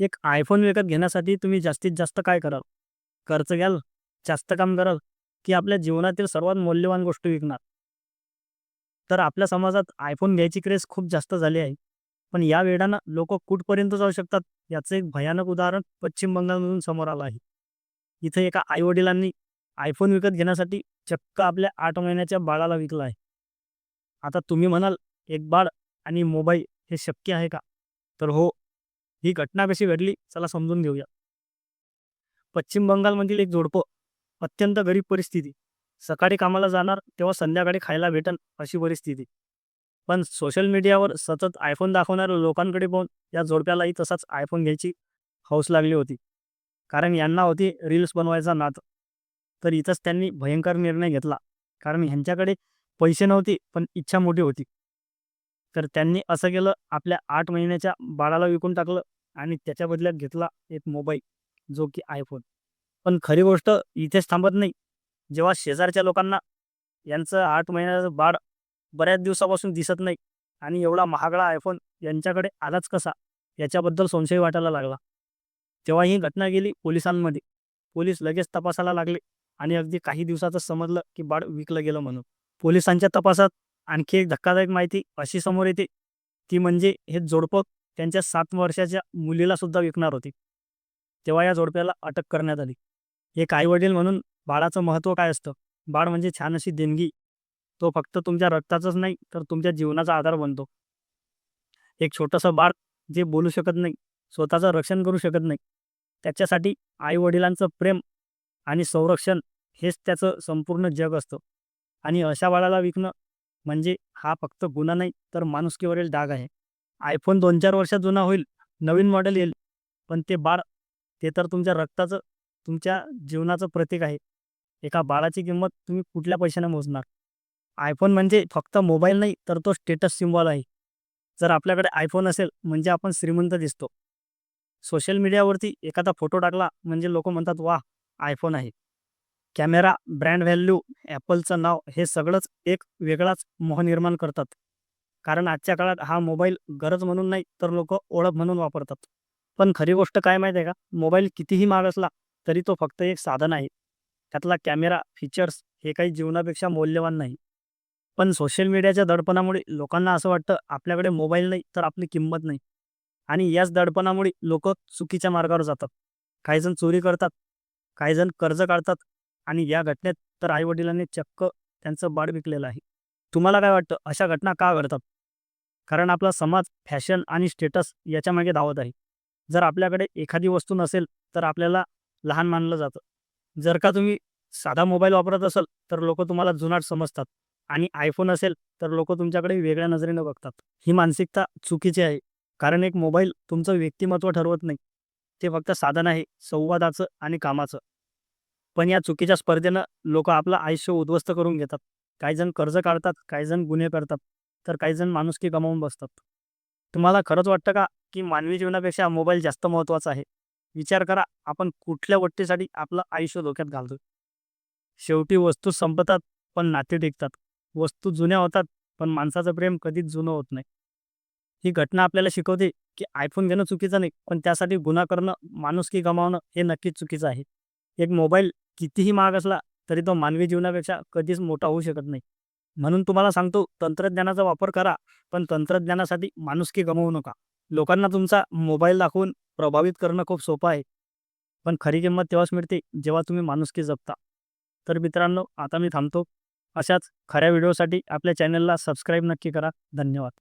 एक आयफोन विकत घेण्यासाठी तुम्ही जास्तीत जास्त काय कराल? खर्च घ्याल जास्त काम कराल की आपल्या जीवनातील सर्वात मौल्यवान गोष्ट विकणार? तर आपल्या समाजात आयफोन घ्यायची क्रेज खूप जास्त झाली आहे. पण या वेळानं लोक कुठपर्यंत जाऊ शकतात याचं एक भयानक उदाहरण पश्चिम बंगालमधून समोर आलं आहे. इथे एका आईवडिलांनी आयफोन विकत घेण्यासाठी चक्क आपल्या आठ महिन्याच्या बाळाला विकला आहे. आता तुम्ही म्हणाल एक बाळ आणि मोबाईल हे शक्य आहे का? तर हो ही घटना कशी घडली चला समजून घेऊया. पश्चिम बंगालमधील एक जोडपं अत्यंत गरीब परिस्थिती. सकाळी कामाला जाणार तेव्हा संध्याकाळी खायला भेटन अशी परिस्थिती. पण सोशल मीडियावर सतत आयफोन दाखवणाऱ्या लोकांकडे पाहून या जोडप्यालाही तसाच आयफोन घ्यायची हौस लागली होती. कारण यांना होती रील्स बनवायचा नात. तर इथंच त्यांनी भयंकर निर्णय घेतला. कारण ह्यांच्याकडे पैसे नव्हते पण इच्छा मोठी होती. तर त्यांनी असं केलं आपल्या आठ महिन्याच्या बाळाला विकून टाकलं आणि त्याच्या बदल्यात घेतला एक मोबाईल जो की आयफोन पण खरी गोष्ट इथेच थांबत नाही. जेव्हा शेजारच्या लोकांना यांचं आठ महिन्याचं बाळ बऱ्याच दिवसापासून दिसत नाही आणि एवढा महागडा आयफोन यांच्याकडे आलाच कसा? याच्याबद्दल संशय वाटायला लागला. तेव्हा ही घटना गेली पोलिसांमध्ये. पोलीस लगेच तपासायला लागले आणि अगदी काही दिवसातच समजलं की बाळ विकलं गेलं म्हणून. पोलिसांच्या तपासात आणखी एक धक्कादायक माहिती अशी समोर येते. ती म्हणजे हे जोडपं त्यांच्या सात वर्षाच्या मुलीला सुद्धा विकणार होती. तेव्हा या जोडप्याला अटक करण्यात आली. एक आईवडील म्हणून बाळाचं महत्त्व काय असतं? बाळ म्हणजे छान अशी देणगी. तो फक्त तुमच्या रक्ताचाच नाही तर तुमच्या जीवनाचा आधार बनतो. एक छोटंसं बाळ जे बोलू शकत नाही स्वतःचं रक्षण करू शकत नाही त्याच्यासाठी आई वडिलांचं प्रेम आणि संरक्षण हेच त्याचं संपूर्ण जग असतं. आणि अशा बाळाला विकणं म्हणजे हा फक्त गुन्हा नाही तर माणुसकीवरील डाग आहे. आयफोन दोन चार वर्षात जुना होईल नवीन मॉडेल येईल पण ते बाळ ते तर तुमच्या रक्ताचं तुमच्या जीवनाचं प्रतीक आहे. एका बाळाची किंमत तुम्ही कुठल्या पैशाने मोजणार? आयफोन म्हणजे फक्त मोबाईल नाही तर तो स्टेटस सिम्बॉल आहे. जर आपल्याकडे आयफोन असेल म्हणजे आपण श्रीमंत दिसतो. सोशल मीडियावरती एखादा फोटो टाकला म्हणजे लोक म्हणतात वा आयफोन आहे. कॅमेरा ब्रँड व्हॅल्यू ॲपलचं नाव हे सगळंच एक वेगळाच मोह निर्माण करतात. कारण आजच्या काळात हा मोबाईल गरज म्हणून नाही तर लोक ओळख म्हणून वापरतात. पण खरी गोष्ट काय माहिती आहे का? मोबाईल कितीही महाग असला तरी तो फक्त एक साधन आहे. त्यातला कॅमेरा फीचर्स हे काही जीवनापेक्षा मौल्यवान नाही. पण सोशल मीडियाच्या दडपणामुळे लोकांना असं वाटतं आपल्याकडे मोबाईल नाही तर आपली किंमत नाही. आणि याच दडपणामुळे लोक चुकीच्या मार्गावर जातात. काहीजण चोरी करतात. काहीजण कर्ज काढतात. आणि या घटनेत तर आईवडिलांनी चक्क त्यांचं बाळ विकलेलं आहे. तुम्हाला काय वाटतं? अशा घटना का घडतात? कारण आपला समाज फॅशन आणि स्टेटस याच्यामागे धावत आहे. जर आपल्याकडे एखादी वस्तू नसेल तर आपल्याला लहान मानलं जातं. जर का तुम्ही साधा मोबाईल वापरत असाल तर लोक तुम्हाला जुनाट समजतात. आणि आयफोन असेल तर लोक तुमच्याकडे वेगळ्या नजरेनं बघतात. ही मानसिकता चुकीची आहे. कारण एक मोबाईल तुमचं व्यक्तिमत्व ठरवत नाही. ते फक्त साधन आहे संवादाचं आणि कामाचं. पण या चुकीच्या स्पर्धेनं लोक आपलं आयुष्य उद्ध्वस्त करून घेतात. काही जण कर्ज काढतात काही जण गुन्हे करतात तर काही जण माणुसकी गमावून बसतात. तुम्हाला खरंच वाटतं का की मानवी जीवनापेक्षा मोबाईल जास्त महत्त्वाचा आहे? विचार करा आपण कुठल्या गोष्टीसाठी आपलं आयुष्य धोक्यात घालतो शेवटी वस्तू संपतात पण नाते टिकतात. वस्तू जुन्या होतात पण माणसाचं प्रेम कधीच जुनं होत नाही. ही घटना आपल्याला शिकवते की आयफोन घेणं चुकीचं नाही पण त्यासाठी गुन्हा करणं माणुसकी गमावणं हे नक्कीच चुकीचं आहे. एक मोबाईल कितीही महाग असला तरी तो मानवी जीवनापेक्षा कधीच मोठा होऊ शकत नाही. म्हणून तुम्हाला सांगतो तंत्रज्ञानाचा वापर करा पण तंत्रज्ञानासाठी माणुसकी गमावू नका. लोकांना तुमचा मोबाईल दाखवून प्रभावित करणं खूप सोपं आहे. पण खरी किंमत तेव्हाच मिळते जेव्हा तुम्ही माणुसकी जपता. तर मित्रांनो आता मी थांबतो. अशाच खऱ्या व्हिडिओसाठी आपल्या चॅनलला सबस्क्राईब नक्की करा. धन्यवाद.